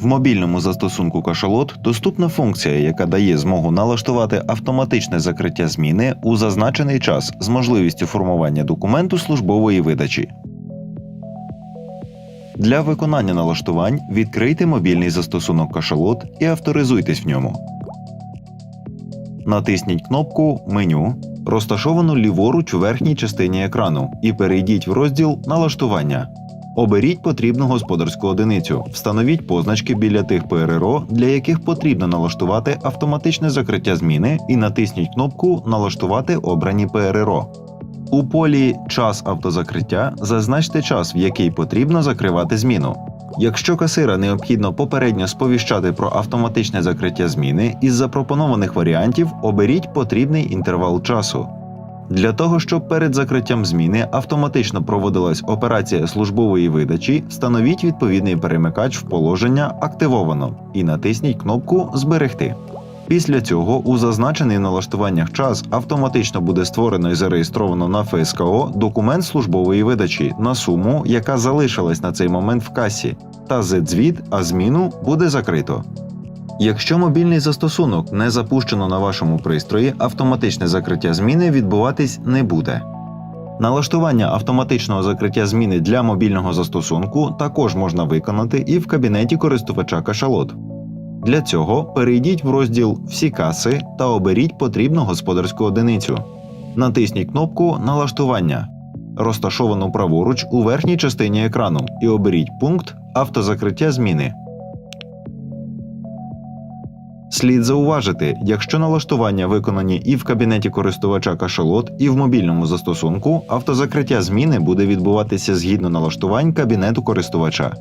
В мобільному застосунку Кашалот доступна функція, яка дає змогу налаштувати автоматичне закриття зміни у зазначений час з можливістю формування документу службової видачі. Для виконання налаштувань відкрийте мобільний застосунок Кашалот і авторизуйтесь в ньому. Натисніть кнопку Меню, розташовану ліворуч у верхній частині екрану, і перейдіть в розділ Налаштування. Оберіть потрібну господарську одиницю, встановіть позначки біля тих ПРРО, для яких потрібно налаштувати автоматичне закриття зміни, і натисніть кнопку Налаштувати обрані ПРРО. У полі Час автозакриття зазначте час, в який потрібно закривати зміну. Якщо касира необхідно попередньо сповіщати про автоматичне закриття зміни, із запропонованих варіантів оберіть потрібний інтервал часу. Для того, щоб перед закриттям зміни автоматично проводилась операція службової видачі, встановіть відповідний перемикач в положення Активовано і натисніть кнопку Зберегти. Після цього у зазначений налаштуваннях час автоматично буде створено і зареєстровано на ФСКО документ службової видачі на суму, яка залишилась на цей момент в касі, та Z-звіт, а зміну буде закрито. Якщо мобільний застосунок не запущено на вашому пристрої, автоматичне закриття зміни відбуватись не буде. Налаштування автоматичного закриття зміни для мобільного застосунку також можна виконати і в кабінеті користувача кашалот. Для цього перейдіть в розділ Всі каси та оберіть потрібну господарську одиницю. Натисніть кнопку Налаштування, розташовану праворуч у верхній частині екрану, і оберіть пункт Автозакриття зміни. Слід зауважити, якщо налаштування виконані і в кабінеті користувача кашалот, і в мобільному застосунку, автозакриття зміни буде відбуватися згідно налаштувань кабінету користувача.